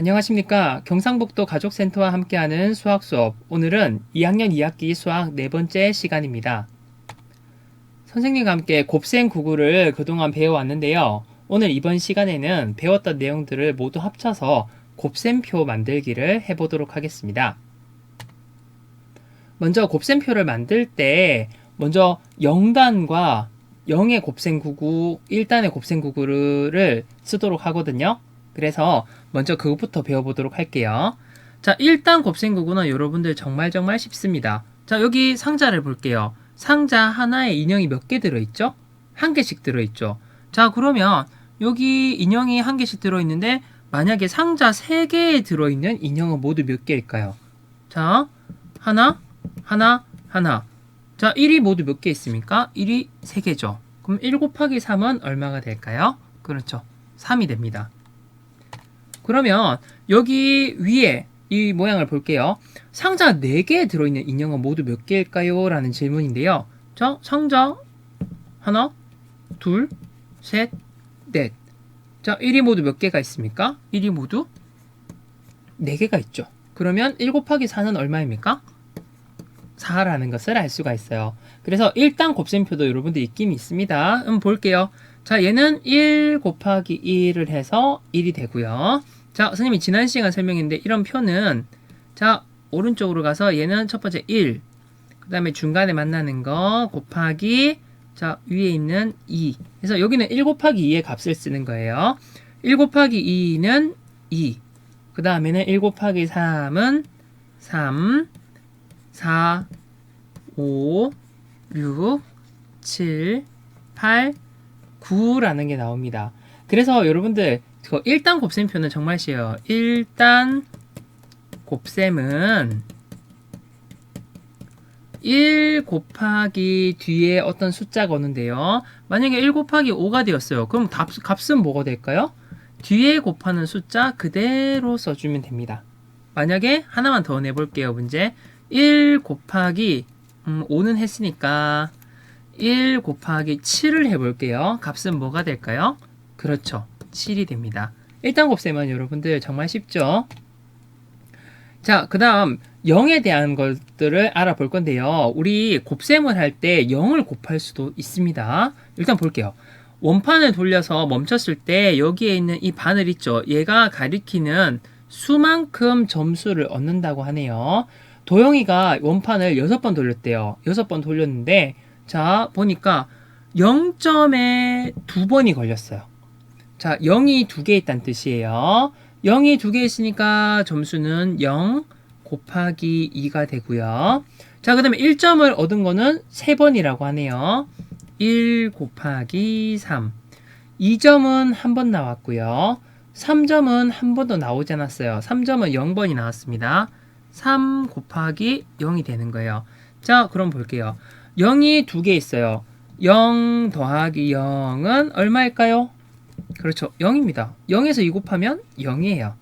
안녕하십니까. 경상북도 가족센터와 함께하는 수학 수업. 오늘은 2학년 2학기 수학 네 번째 시간입니다. 선생님과 함께 곱셈 구구를 그동안 배워왔는데요. 오늘 이번 시간에는 배웠던 내용들을 모두 합쳐서 곱셈표 만들기를 해보도록 하겠습니다. 먼저 곱셈표를 만들 때 먼저 0단과 0의 곱셈 구구, 1단의 곱셈 구구를 쓰도록 하거든요. 그래서 먼저 그것부터 배워보도록 할게요. 자, 1단 곱셈 구구는 여러분들 정말 정말 쉽습니다. 자, 여기 상자를 볼게요. 상자 하나에 인형이 몇 개 들어있죠? 한 개씩 들어있죠. 자, 그러면 여기 인형이 한 개씩 들어있는데 만약에 상자 세 개에 들어있는 인형은 모두 몇 개일까요? 자, 하나, 하나, 하나. 자, 1이 모두 몇 개 있습니까? 1이 3개죠. 그럼 1 곱하기 3은 얼마가 될까요? 그렇죠. 3이 됩니다. 그러면 여기 위에 이 모양을 볼게요. 상자 4개에 들어있는 인형은 모두 몇 개일까요? 라는 질문인데요. 자, 상자 하나, 둘, 셋, 넷. 자, 1이 모두 몇 개가 있습니까? 1이 모두 4개가 있죠. 그러면 1 곱하기 4는 얼마입니까? 4라는 것을 알 수가 있어요. 그래서 일단 곱셈표도 여러분들 있긴 있습니다. 한번 볼게요. 자, 얘는 1 곱하기 1을 해서 1이 되고요. 자, 선생님이 지난 시간 설명했는데 이런 표는 자, 오른쪽으로 가서 얘는 첫 번째 1, 그 다음에 중간에 만나는 거 곱하기 자, 위에 있는 2. 그래서 여기는 1 곱하기 2의 값을 쓰는 거예요. 1 곱하기 2는 2. 그 다음에는 1 곱하기 3은 3, 4, 5, 6, 7, 8, 9라는 게 나옵니다. 그래서 여러분들 그 1단 곱셈표는 정말 쉬워요. 1단 곱셈은 1 곱하기 뒤에 어떤 숫자가 오는데요. 만약에 1 곱하기 5가 되었어요. 그럼 값, 값은 뭐가 될까요? 뒤에 곱하는 숫자 그대로 써주면 됩니다. 만약에 하나만 더 내볼게요. 문제 1 곱하기 음, 5는 했으니까 1 곱하기 7을 해볼게요. 값은 뭐가 될까요? 그렇죠. 7이 됩니다. 일단 곱셈은 여러분들 정말 쉽죠? 자, 그 다음 0에 대한 것들을 알아볼 건데요. 우리 곱셈을 할 때 0을 곱할 수도 있습니다. 일단 볼게요. 원판을 돌려서 멈췄을 때 여기에 있는 이 바늘 있죠? 얘가 가리키는 수만큼 점수를 얻는다고 하네요. 도영이가 원판을 6번 돌렸대요. 6번 돌렸는데 자 보니까 0점에 두 번이 걸렸어요. 자 0이 두 개 있다는 뜻이에요. 0이 두 개 있으니까 점수는 0 곱하기 2가 되고요. 자, 그 다음에 1점을 얻은 거는 3번이라고 하네요. 1 곱하기 3. 2점은 한 번 나왔고요. 3점은 한 번도 나오지 않았어요. 3점은 0번이 나왔습니다. 3 곱하기 0이 되는 거예요. 자, 그럼 볼게요. 0이 두 개 있어요. 0 더하기 0은 얼마일까요? 그렇죠. 0입니다. 0에서 2 곱하면 0이에요.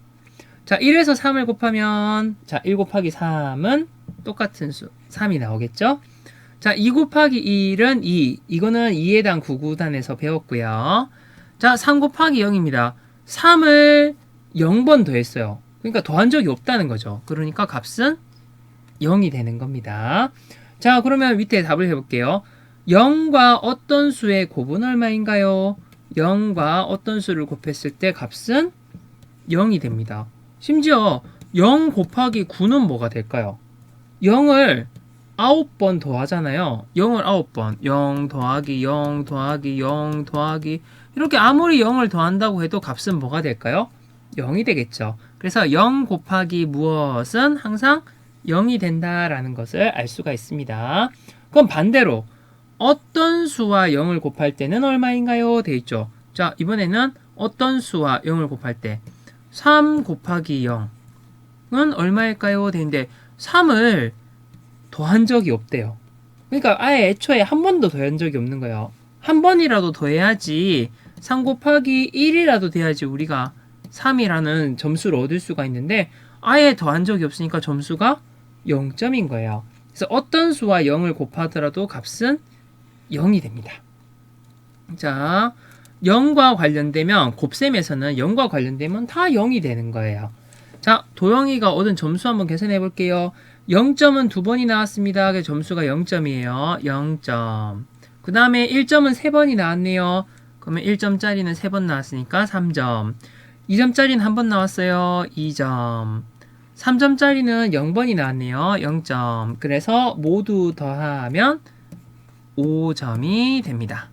자, 1에서 3을 곱하면 자, 1 곱하기 3은 똑같은 수 3이 나오겠죠? 자, 2 곱하기 1은 2. 이거는 2에 대한 구구단에서 배웠고요. 자, 3 곱하기 0입니다. 3을 0번 더했어요. 그러니까 더한 적이 없다는 거죠. 그러니까 값은 0이 되는 겁니다. 자, 그러면 밑에 답을 해볼게요. 0과 어떤 수의 곱은 얼마인가요? 0과 어떤 수를 곱했을 때 값은 0이 됩니다. 심지어 0 곱하기 9는 뭐가 될까요? 0을 9번 더하잖아요. 0을 9번. 0 더하기 0 더하기 0 더하기 이렇게 아무리 0을 더한다고 해도 값은 뭐가 될까요? 0이 되겠죠. 그래서 0 곱하기 무엇은 항상 0이 된다라는 것을 알 수가 있습니다. 그럼 반대로 어떤 수와 0을 곱할 때는 얼마인가요? 돼 있죠. 자, 이번에는 어떤 수와 0을 곱할 때 3 곱하기 0은 얼마일까요? 돼 있는데 3을 더한 적이 없대요. 그러니까 아예 애초에 한 번도 더한 적이 없는 거예요. 한 번이라도 더해야지 3 곱하기 1이라도 돼야지 우리가 3이라는 점수를 얻을 수가 있는데 아예 더한 적이 없으니까 점수가 0점인 거예요. 그래서 어떤 수와 0을 곱하더라도 값은 0이 됩니다. 자, 0과 관련되면 곱셈에서는 0과 관련되면 다 0이 되는 거예요. 자, 도영이가 얻은 점수 한번 계산해 볼게요. 0점은 두 번이 나왔습니다. 그 점수가 0점이에요. 0점. 그 다음에 1점은 세 번이 나왔네요. 그러면 1점짜리는 세 번 나왔으니까 3점. 2점짜리는 한 번 나왔어요. 2점. 3점짜리는 0번이 나왔네요. 0점. 그래서 모두 더하면 5점이 됩니다.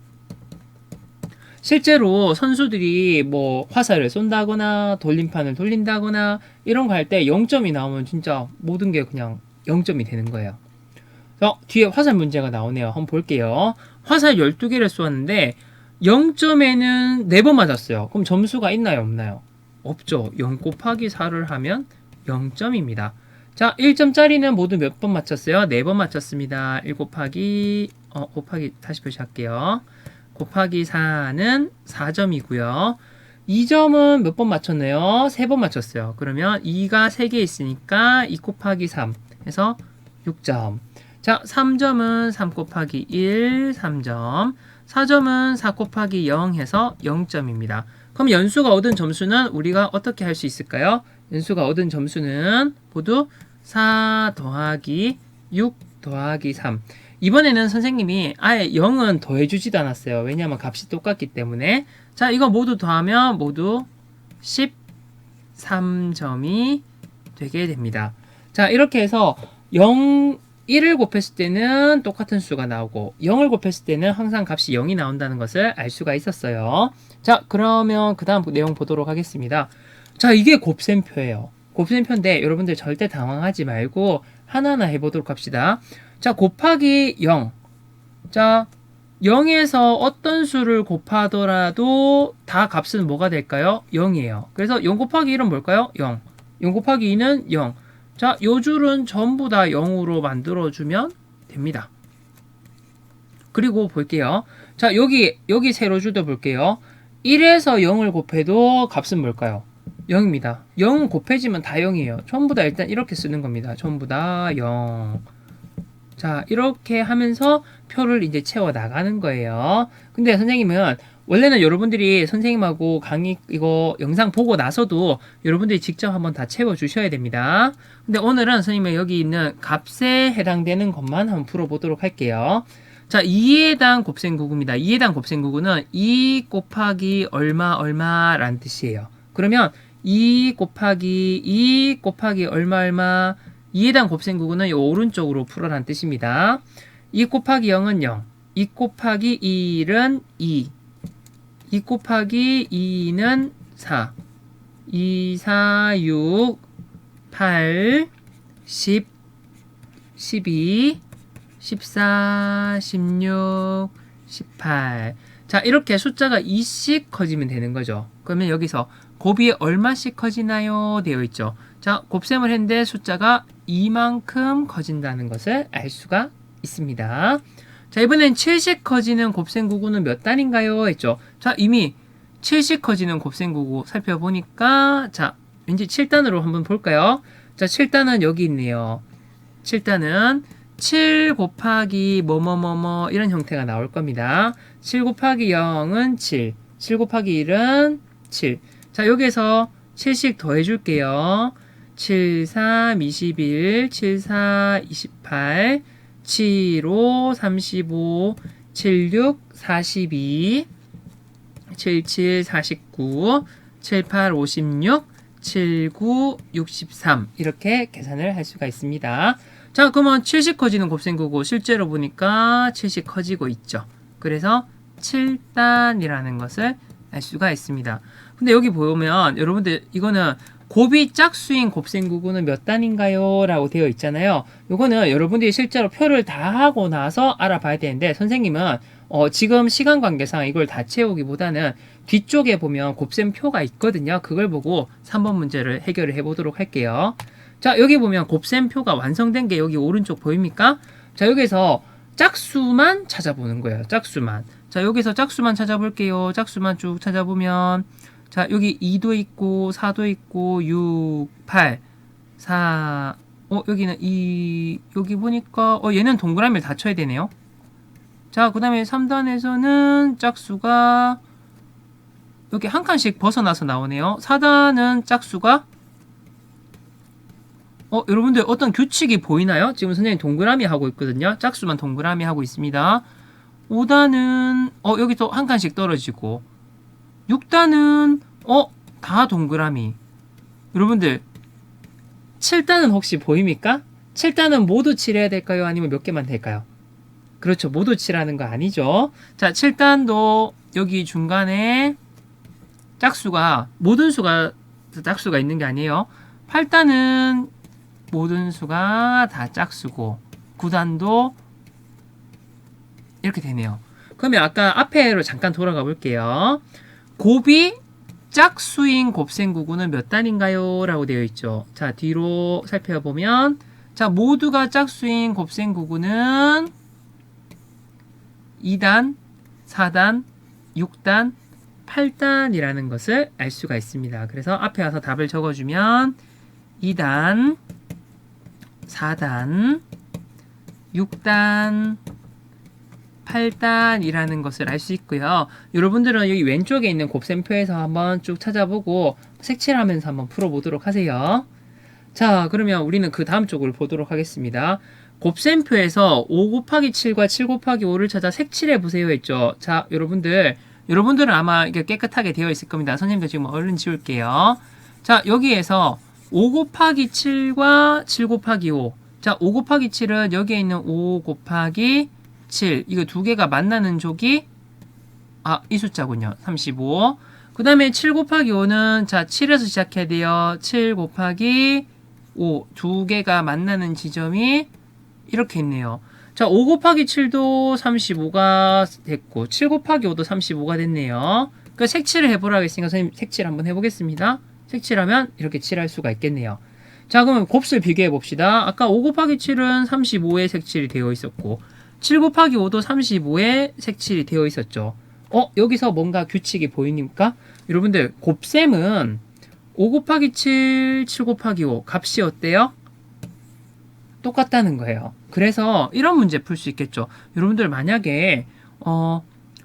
실제로 선수들이 뭐 화살을 쏜다거나 돌림판을 돌린다거나 이런 거 할 때 0점이 나오면 진짜 모든 게 그냥 0점이 되는 거예요. 어, 뒤에 화살 문제가 나오네요. 한번 볼게요. 화살 12개를 쏘았는데 0점에는 4번 맞았어요. 그럼 점수가 있나요? 없나요? 없죠. 0 곱하기 4를 하면 0점입니다. 자, 1점짜리는 모두 몇 번 맞췄어요? 4번 맞췄습니다. 1 곱하기 어, 곱하기 다시 표시할게요. 곱하기 4는 4점이고요. 2점은 몇 번 맞췄네요? 3번 맞췄어요. 그러면 2가 3개 있으니까 2 곱하기 3 해서 6점. 자, 3점은 3 곱하기 1, 3점. 4점은 4 곱하기 0 해서 0점입니다. 그럼 연수가 얻은 점수는 우리가 어떻게 할 수 있을까요? 연수가 얻은 점수는 모두 4 더하기 6 더하기 3. 이번에는 선생님이 아예 0은 더해주지도 않았어요. 왜냐하면 값이 똑같기 때문에. 자, 이거 모두 더하면 모두 13점이 되게 됩니다. 자, 이렇게 해서 0, 1을 곱했을 때는 똑같은 수가 나오고 0을 곱했을 때는 항상 값이 0이 나온다는 것을 알 수가 있었어요. 자, 그러면 그 다음 내용 보도록 하겠습니다. 자, 이게 곱셈표예요. 곱셈표인데 여러분들 절대 당황하지 말고 하나하나 해보도록 합시다. 자, 곱하기 0. 자, 0에서 어떤 수를 곱하더라도 다 값은 뭐가 될까요? 0이에요. 그래서 0 곱하기 1은 뭘까요? 0. 0 곱하기 2는 0. 자, 요 줄은 전부 다 0으로 만들어주면 됩니다. 그리고 볼게요. 자, 여기, 여기 세로 줄도 볼게요. 1에서 0을 곱해도 값은 뭘까요? 0입니다. 0 곱해지면 다 0이에요. 전부 다 일단 이렇게 쓰는 겁니다. 전부 다 0. 자, 이렇게 하면서 표를 이제 채워 나가는 거예요. 근데 선생님은 원래는 여러분들이 선생님하고 강의 이거 영상 보고 나서도 여러분들이 직접 한번 다 채워 주셔야 됩니다. 근데 오늘은 선생님이 여기 있는 값에 해당되는 것만 한번 풀어 보도록 할게요. 자, 2에 당 곱셈구구입니다. 2에 당 곱셈구구는 2 곱하기 얼마 얼마라는 뜻이에요. 그러면 2 곱하기 2 곱하기 얼마 얼마 2에당 곱셈구구는 이 오른쪽으로 풀어라는 뜻입니다. 2 곱하기 0은 0, 2 곱하기 1은 2, 2 곱하기 2는 4, 2, 4, 6, 8, 10, 12, 14, 16, 18. 자, 이렇게 숫자가 2씩 커지면 되는 거죠. 그러면 여기서 곱이 얼마씩 커지나요? 되어 있죠. 자, 곱셈을 했는데 숫자가 이만큼 커진다는 것을 알 수가 있습니다. 자, 이번엔 7씩 커지는 곱셈 구구는 몇 단인가요? 했죠. 자, 이미 7씩 커지는 곱셈 구구 살펴보니까 자, 왠지 7단으로 한번 볼까요? 자, 7단은 여기 있네요. 7단은 7 곱하기 뭐뭐뭐뭐 이런 형태가 나올 겁니다. 7 곱하기 0은 7, 7 곱하기 1은 7. 자, 여기에서 7씩 더해 줄게요. 7, 3, 21, 7, 4, 28, 7, 5, 35, 7, 6, 42, 7, 7, 49, 7, 8, 56, 7, 9, 63 이렇게 계산을 할 수가 있습니다. 자, 그러면 7씩 커지는 곱셈구고 실제로 보니까 7씩 커지고 있죠. 그래서 7단이라는 것을 알 수가 있습니다. 근데 여기 보면 여러분들 이거는 곱이 짝수인 곱셈구구는 몇 단인가요? 라고 되어 있잖아요. 이거는 여러분들이 실제로 표를 다 하고 나서 알아봐야 되는데 선생님은 어, 지금 시간 관계상 이걸 다 채우기보다는 뒤쪽에 보면 곱셈표가 있거든요. 그걸 보고 3번 문제를 해결을 해보도록 할게요. 자, 여기 보면 곱셈표가 완성된 게 여기 오른쪽 보입니까? 자, 여기서 짝수만 찾아보는 거예요. 짝수만. 자, 여기서 짝수만 찾아볼게요. 짝수만 쭉 찾아보면 자, 여기 2도 있고 4도 있고 6, 8, 4 어, 여기는 2 여기 보니까 어, 얘는 동그라미를 다 쳐야 되네요. 자, 그다음에 3단에서는 짝수가 여기 한 칸씩 벗어나서 나오네요. 4단은 짝수가 어, 여러분들 어떤 규칙이 보이나요? 지금 선생님 동그라미 하고 있거든요. 짝수만 동그라미 하고 있습니다. 5단은 어, 여기 또한 칸씩 떨어지고 6단은 어, 다 동그라미. 여러분들 7단은 혹시 보입니까? 7단은 모두 칠해야 될까요? 아니면 몇 개만 될까요? 그렇죠. 모두 칠하는 거 아니죠. 자, 7단도 여기 중간에 짝수가 모든 수가 짝수가 있는 게 아니에요. 8단은 모든 수가 다 짝수고 9단도 이렇게 되네요. 그러면 아까 앞에로 잠깐 돌아가 볼게요. 곱이 짝수인 곱셈구구는 몇 단인가요? 라고 되어 있죠. 자, 뒤로 살펴보면 자, 모두가 짝수인 곱셈구구는 2단, 4단, 6단, 8단이라는 것을 알 수가 있습니다. 그래서 앞에 와서 답을 적어주면 2단, 4단, 6단, 8단이라는 것을 알 수 있고요. 여러분들은 여기 왼쪽에 있는 곱셈표에서 한번 쭉 찾아보고 색칠하면서 한번 풀어보도록 하세요. 자, 그러면 우리는 그 다음 쪽을 보도록 하겠습니다. 곱셈표에서 5 곱하기 7과 7 곱하기 5를 찾아 색칠해 보세요 했죠. 자, 여러분들, 여러분들은 아마 이게 깨끗하게 되어 있을 겁니다. 선생님도 지금 얼른 지울게요. 자, 여기에서 5 곱하기 7과 7 곱하기 5. 자, 5 곱하기 7은 여기에 있는 5 곱하기 7. 이거 두 개가 만나는 족이 아, 이 숫자군요. 35. 그 다음에 7 곱하기 5는 자, 7에서 시작해야 돼요. 7 곱하기 5. 두 개가 만나는 지점이 이렇게 있네요. 자, 5 곱하기 7도 35가 됐고, 7 곱하기 5도 35가 됐네요. 그 색칠을 해보라 했으니까 선생님 색칠 한번 해보겠습니다. 색칠하면 이렇게 칠할 수가 있겠네요. 자, 그러면 곱슬 비교해 봅시다. 아까 5 곱하기 7은 35에 색칠이 되어 있었고, 7 곱하기 5도 35에 색칠이 되어 있었죠. 어, 여기서 뭔가 규칙이 보이니까? 여러분들, 곱셈은 5 곱하기 7, 7 곱하기 5 값이 어때요? 똑같다는 거예요. 그래서 이런 문제 풀 수 있겠죠. 여러분들 만약에 어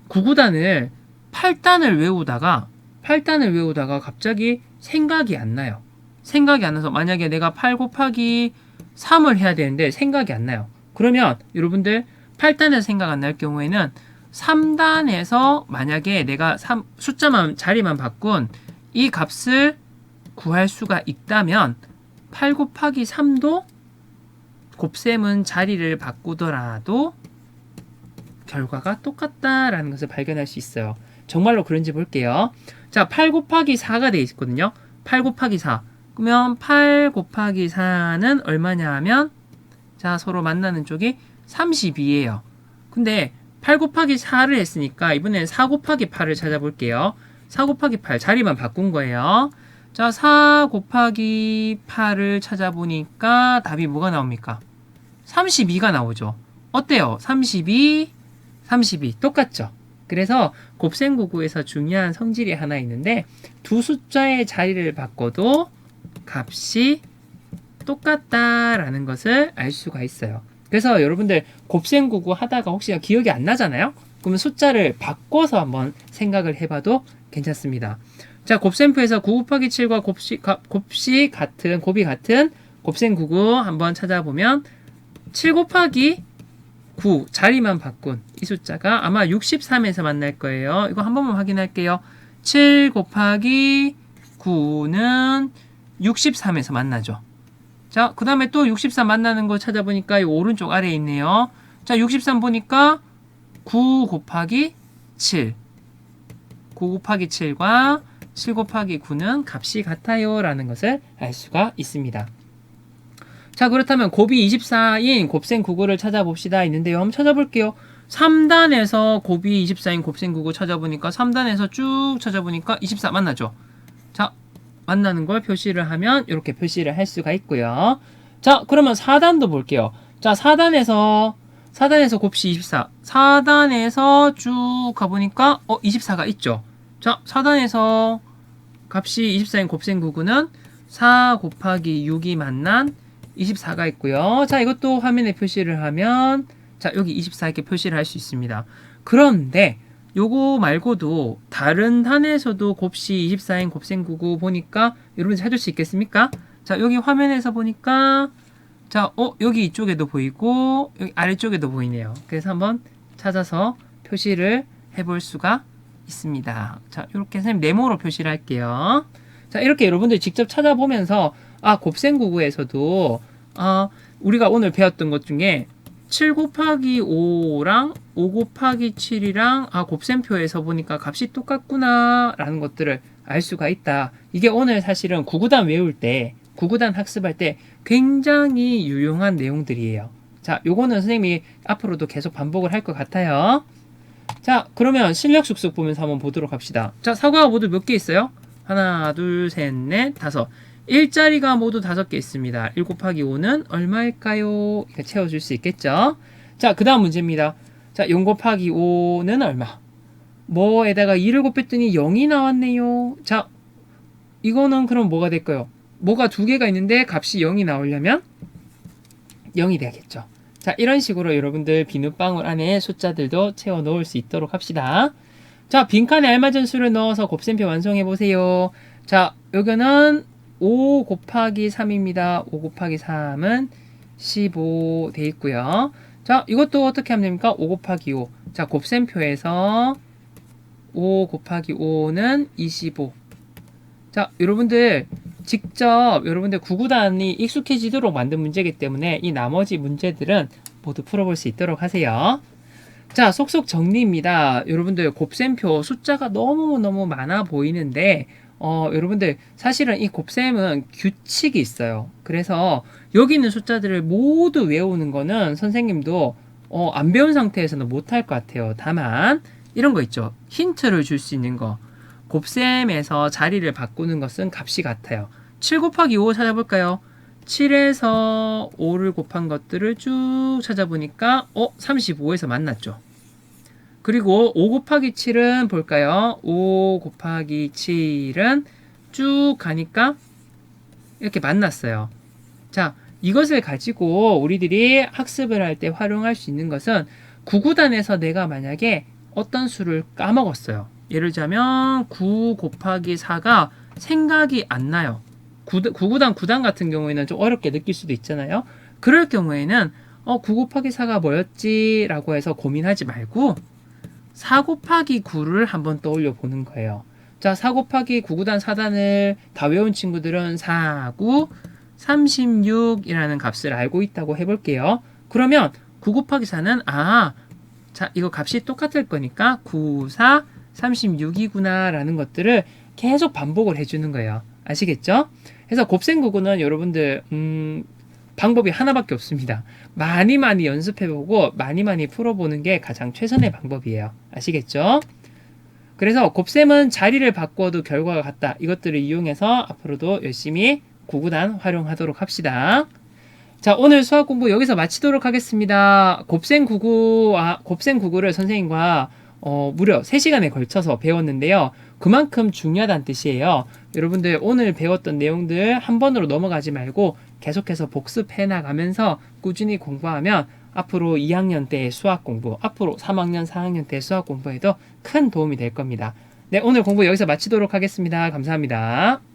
9구단을 8단을 외우다가 8단을 외우다가 갑자기 생각이 안 나요. 생각이 안 나서 만약에 내가 8 곱하기 3을 해야 되는데 생각이 안 나요. 그러면 여러분들 8단에서 생각 안 날 경우에는 3단에서 만약에 내가 3, 숫자만 자리만 바꾼 이 값을 구할 수가 있다면 8 곱하기 3도 곱셈은 자리를 바꾸더라도 결과가 똑같다라는 것을 발견할 수 있어요. 정말로 그런지 볼게요. 자, 8 곱하기 4가 되어 있거든요. 8 곱하기 4. 그러면 8 곱하기 4는 얼마냐 하면 자, 서로 만나는 쪽이 32예요. 근데 8 곱하기 4를 했으니까 이번엔 4 곱하기 8을 찾아볼게요. 4 곱하기 8 자리만 바꾼 거예요. 자, 4 곱하기 8을 찾아보니까 답이 뭐가 나옵니까? 32가 나오죠. 어때요? 32, 32 똑같죠? 그래서 곱셈구구에서 중요한 성질이 하나 있는데 두 숫자의 자리를 바꿔도 값이 똑같다라는 것을 알 수가 있어요. 그래서 여러분들 곱셈구구 하다가 혹시 기억이 안 나잖아요? 그러면 숫자를 바꿔서 한번 생각을 해봐도 괜찮습니다. 자, 곱셈표에서 9 곱하기 7과 곱시, 가, 곱시 같은, 곱이 같은 곱셈구구 한번 찾아보면 7 곱하기 9 자리만 바꾼 이 숫자가 아마 63에서 만날 거예요. 이거 한 번만 확인할게요. 7 곱하기 9는 63에서 만나죠. 자, 그 다음에 또 63 만나는 거 찾아보니까 이 오른쪽 아래에 있네요. 자, 63 보니까 9 곱하기 7. 9 곱하기 7과 7 곱하기 9는 값이 같아요. 라는 것을 알 수가 있습니다. 자, 그렇다면 곱이 24인 곱셈 99를 찾아봅시다. 있는데요. 한번 찾아볼게요. 3단에서 곱이 24인 곱셈 99 찾아보니까 3단에서 쭉 찾아보니까 24 만나죠. 자, 만나는 걸 표시를 하면 이렇게 표시를 할 수가 있고요. 자, 그러면 4단도 볼게요. 자, 4단에서 4단에서 곱시 24. 4단에서 쭉 가보니까 어 24가 있죠. 자, 4단에서 값이 24인 곱셈 99는 4 곱하기 6이 만난 24가 있고요. 자, 이것도 화면에 표시를 하면 자, 여기 24 이렇게 표시를 할 수 있습니다. 그런데 요거 말고도 다른 단에서도 곱시 24인 곱셈 99 보니까 여러분 찾을 수 있겠습니까? 자, 여기 화면에서 보니까 자, 어, 여기 이쪽에도 보이고 여기 아래쪽에도 보이네요. 그래서 한번 찾아서 표시를 해볼 수가 있습니다. 자, 이렇게 선생님 네모로 표시를 할게요. 자, 이렇게 여러분들 직접 찾아보면서 아, 곱셈구구에서도 아, 우리가 오늘 배웠던 것 중에 7 곱하기 5랑 5 곱하기 7이랑 아, 곱셈표에서 보니까 값이 똑같구나 라는 것들을 알 수가 있다. 이게 오늘 사실은 구구단 외울 때, 구구단 학습할 때 굉장히 유용한 내용들이에요. 자, 요거는 선생님이 앞으로도 계속 반복을 할 것 같아요. 자, 그러면 실력 숙숙 보면서 한번 보도록 합시다. 자, 사과가 모두 몇 개 있어요? 하나, 둘, 셋, 넷, 다섯. 일자리가 모두 다섯 개 있습니다. 1 곱하기 5는 얼마일까요? 채워줄 수 있겠죠? 자, 그 다음 문제입니다. 자, 0 곱하기 5는 얼마? 뭐에다가 2를 곱했더니 0이 나왔네요. 자, 이거는 그럼 뭐가 될까요? 뭐가 두 개가 있는데 값이 0이 나오려면 0이 돼야겠죠. 자, 이런 식으로 여러분들 비눗방울 안에 숫자들도 채워 넣을 수 있도록 합시다. 자, 빈칸에 알맞은 수를 넣어서 곱셈표 완성해 보세요. 자, 여기는 5 곱하기 3입니다. 5 곱하기 3은 15 돼 있고요. 자, 이것도 어떻게 하면 됩니까? 5 곱하기 5. 자, 곱셈표에서 5 곱하기 5는 25. 자, 여러분들 직접 여러분들 구구단이 익숙해지도록 만든 문제이기 때문에 이 나머지 문제들은 모두 풀어볼 수 있도록 하세요. 자, 속속 정리입니다. 여러분들 곱셈표 숫자가 너무너무 많아 보이는데 어, 여러분들 사실은 이 곱셈은 규칙이 있어요. 그래서 여기 있는 숫자들을 모두 외우는 거는 선생님도 어, 안 배운 상태에서는 못할 것 같아요. 다만 이런 거 있죠. 힌트를 줄 수 있는 거. 곱셈에서 자리를 바꾸는 것은 값이 같아요. 7 곱하기 5 찾아볼까요? 7에서 5를 곱한 것들을 쭉 찾아보니까 어 35에서 만났죠. 그리고 5 곱하기 7은 볼까요? 5 곱하기 7은 쭉 가니까 이렇게 만났어요. 자, 이것을 가지고 우리들이 학습을 할 때 활용할 수 있는 것은 구구단에서 내가 만약에 어떤 수를 까먹었어요. 예를 들자면 9 곱하기 4가 생각이 안 나요. 9, 구단 9단 같은 경우에는 좀 어렵게 느낄 수도 있잖아요. 그럴 경우에는 어, 9 곱하기 4가 뭐였지? 라고 해서 고민하지 말고 4 곱하기 9를 한번 떠올려 보는 거예요. 자, 4 곱하기 9구단 4단을 다 외운 친구들은 4, 9, 36이라는 값을 알고 있다고 해볼게요. 그러면 9 곱하기 4는 아, 자, 이거 값이 똑같을 거니까 9, 4, 36이구나 라는 것들을 계속 반복을 해주는 거예요. 아시겠죠? 그래서 곱셈 구구는 여러분들 음, 방법이 하나밖에 없습니다. 많이 많이 연습해보고 많이 많이 풀어보는 게 가장 최선의 방법이에요. 아시겠죠? 그래서 곱셈은 자리를 바꿔도 결과가 같다. 이것들을 이용해서 앞으로도 열심히 구구단 활용하도록 합시다. 자, 오늘 수학 공부 여기서 마치도록 하겠습니다. 곱셈 구구와 곱셈 구구를 선생님과 어, 무려 3시간에 걸쳐서 배웠는데요. 그만큼 중요하다는 뜻이에요. 여러분들 오늘 배웠던 내용들 한 번으로 넘어가지 말고 계속해서 복습해 나가면서 꾸준히 공부하면 앞으로 2학년 때 수학 공부, 앞으로 3학년, 4학년 때 수학 공부에도 큰 도움이 될 겁니다. 네, 오늘 공부 여기서 마치도록 하겠습니다. 감사합니다.